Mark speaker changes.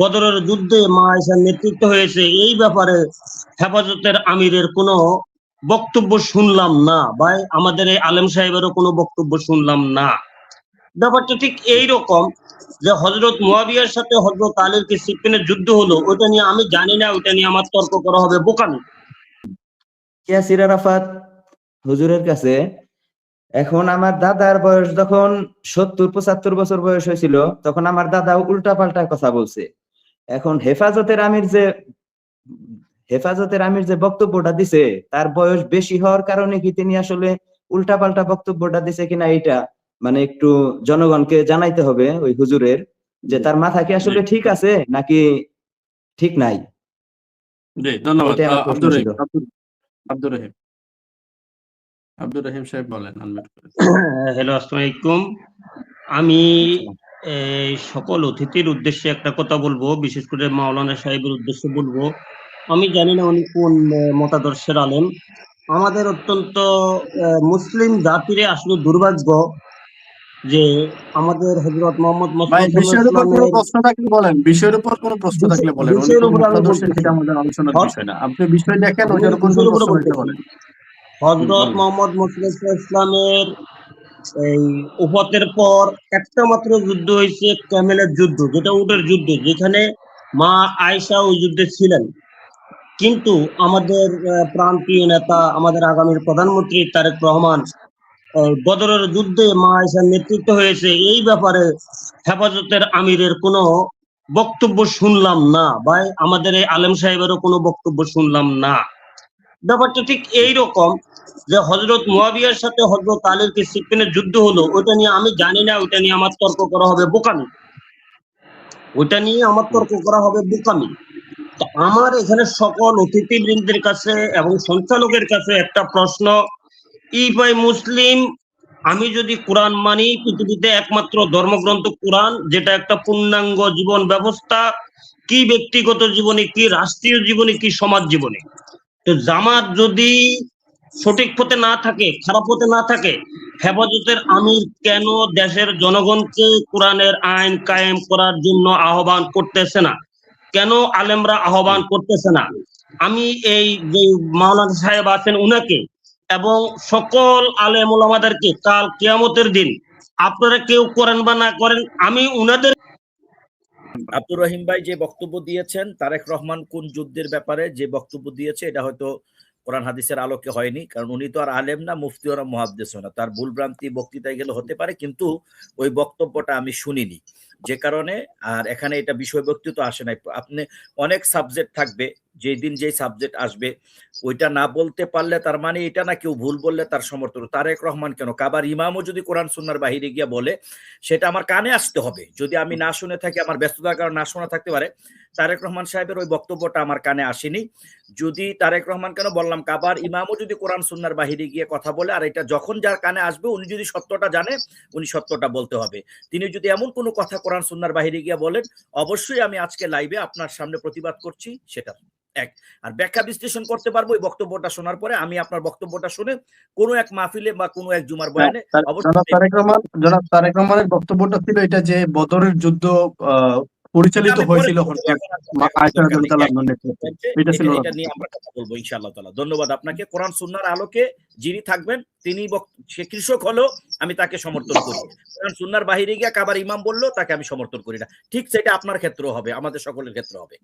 Speaker 1: বদরের যুদ্ধে মা আয়েশার নেতৃত্ব হয়েছে, এই ব্যাপারে হেফাজতের আমিরের কোনো বক্তব্য শুনলাম না। বা আমাদের এই আলেম সাহেবেরও কোনো বক্তব্য শুনলাম না। ব্যাপারটা ঠিক এই রকম যে হজরত মুয়াবিয়ার সাথে হজরত আলীর কি সিপ্পিনের যুদ্ধ হলো ওটা নিয়ে আমি জানি না ওটা নিয়ে আমার তর্ক করা হবে বোকামি।
Speaker 2: ইয়াসির আরাফাত, হুজুরের কাছে, এখন আমার দাদার বয়স যখন সত্তর পঁচাত্তর বছর বয়স হয়েছিল, তখন আমার দাদা উল্টা পাল্টা কথা বলছে। এখন হেফাজতের আমির যে হেফাজতের আমির যে বক্তব্যটা দিছে তার বয়স বেশি হওয়ার কারণে কি তিনি আসলে উল্টা পাল্টা বক্তব্যটা দিছে কিনা এটা মানে একটু জনগণকে জানাইতে হবে ওই হুজুরের যে তার মাথা কি আসলে ঠিক আছে নাকি ঠিক নাই?
Speaker 3: ধন্যবাদ।
Speaker 2: এটাই আমার
Speaker 3: আহ,
Speaker 2: প্রশ্ন
Speaker 3: আব্দুর রহিম আব্দুর- আব্দুর রহিম। সাহেব বলেন
Speaker 1: হ্যালো আসসালামু আমি এই সকল অতিথির উদ্দেশ্যে একটা কথা বলব বিশেষ করে মাওলানা সাহেবের উদ্দেশ্যে বলব। আমি জানি না উনি কোন মতাদর্শের আলেম। আমাদের অত্যন্ত মুসলিম জাতির আসলে দুর্ভাগ্য যে আমাদের হজরত মোহাম্মদ
Speaker 3: বিষয়ের উপর কোনো প্রশ্ন থাকলে বলেন বিষয়ের উপর কোনো প্রশ্ন থাকলে বলেন
Speaker 1: বিষয়ের
Speaker 3: কোন
Speaker 1: উপর আমি
Speaker 3: সেটা আমাদের আলোচনার
Speaker 1: হ্যাঁ।
Speaker 3: বিষয় না। আপনি বিষয় দেখেন
Speaker 1: আমি
Speaker 3: উপর কোনো প্রশ্ন বলেন
Speaker 1: হজরত মোহাম্মদ মুসলিম ইসলামের এই উফতের পর একটা মাত্র যুদ্ধ হয়েছে ক্যামেলের যুদ্ধ, যেটা উটের যুদ্ধ, যেখানে মা আয়সা ওই যুদ্ধে ছিলেন। কিন্তু আমাদের প্রান্তীয় নেতা, আমাদের আগামীর প্রধানমন্ত্রী তারেক রহমান বদরের যুদ্ধে মা আয়সার নেতৃত্ব হয়েছে। এই ব্যাপারে হেফাজতের আমিরের কোনো বক্তব্য শুনলাম না বা আমাদের এই আলেম সাহেবেরও কোনো বক্তব্য শুনলাম না। ব্যাপারটা ঠিক এই রকম যে হজরত মুয়াবিয়ার সাথে হজরত আলীর কি সিপ্পিনের যুদ্ধ হলো ওটা নিয়ে আমি জানি না ওটা নিয়ে আমার তর্ক করা হবে বোকামি। ওটা নিয়ে আমার তর্ক করা হবে বোকামি। আমার এখানে সকল অতিথিবৃন্দের কাছে এবং সঞ্চালকের কাছে একটা প্রশ্ন ইফাই মুসলিম, আমি যদি কোরআন মানি, পৃথিবীতে একমাত্র ধর্মগ্রন্থ কোরআন, যেটা একটা পূর্ণাঙ্গ জীবন ব্যবস্থা, কি ব্যক্তিগত জীবনে, কি রাষ্ট্রীয় জীবনে, কি সমাজ জীবনে? তো জামাত যদি সঠিক পথে না থাকে, খারাপ পথে না থাকে, হেফাজতের আমির কেন দেশের জনগণকে কোরআনের আইন কায়েম করার জন্য আহ্বান করতেছে না? কেন আলেমরা আহ্বান করতেছে না? আমি এই যে মাওলানা সাহেব আছেন উনাকে এবং সকল আলেম ওলামাদেরকে কাল কিয়ামতের দিন আপনারা কেউ করেন বা না করেন, আমি উনাদের
Speaker 4: আব্দুর রহিম ভাই যে বক্তব্য দিয়েছেন, তারেক রহমান কোন যুদ্ধের ব্যাপারে যে বক্তব্য দিয়েছে, এটা হয়তো কোরআন হাদিসের আলোকে হয়নি, কারণ উনি তো আর আলেম না, মুফতি ওরা, মহাদ্দেশ না তার ভুলভ্রান্তি বক্তৃতায় গেলে হতে পারে, কিন্তু ওই বক্তব্যটা আমি শুনিনি। যে কারণে আর এখানে এটা বিষয়বস্তু তো আসে নাই। আপনি অনেক সাবজেক্ট থাকবে যেই দিন যেই সাবজেক্ট আসবে, ওইটা না বলতে পারলে তার মানে এটা না কেউ ভুল বললে তার সমর্থন। তারেক রহমান কেন? কাবার ইমামও যদি কোরআন সুন্নার বাহিরে গিয়ে বলে, সেটা আমার কানে আসতে হবে। যদি আমি না শুনে থাকি, আমার ব্যস্ততার কারণে না শোনা থাকতে পারে, তারেক রহমান সাহেবের ওই বক্তব্যটা আমার কানে আসেনি। যদি তারেক রহমান কেন বললাম, কাবার ইমামও যদি কোরআন সুন্নার বাহিরে গিয়ে কথা বলে, আর এটা যখন যার কানে আসবে, উনি যদি সত্যটা জানে, উনি সত্যটা বলতে হবে। তিনি যদি এমন কোনো কথা কোরআন সুন্নার বাহিরে গিয়ে বলেন অবশ্যই আমি আজকে লাইভে আপনার সামনে প্রতিবাদ করছি সেটা এক। আর ব্যাখ্যা বিশ্লেষণ করতে পারব এই বক্তব্যটা শোনার পরে আমি আপনার বক্তব্যটা শুনে কোনো এক মাহফিলে বা কোনো এক জুমার বয়ানে অবশ্যই
Speaker 3: জনাব তারেক রহমান জনাব তারেক রহমানের বক্তব্যটা ছিল এটা যে বদরের যুদ্ধ আহ, পরিচালিত হয়েছিল এটা
Speaker 4: নিয়ে আমরা কথা বলব ইনশাআল্লাহ তাআলা। ধন্যবাদ আপনাকে। কোরআন সুন্নাহর আলোকে যিনি থাকবেন তিনি সে কৃষক হলো আমি তাকে সমর্থন করি। কোরআন সুন্নাহর বাহিরে গিয়ে কাবার ইমাম বলল তাকে আমি সমর্থন করি না। ঠিক সেটা আপনার ক্ষেত্রেও হবে আমাদের সকলের ক্ষেত্রে হবে।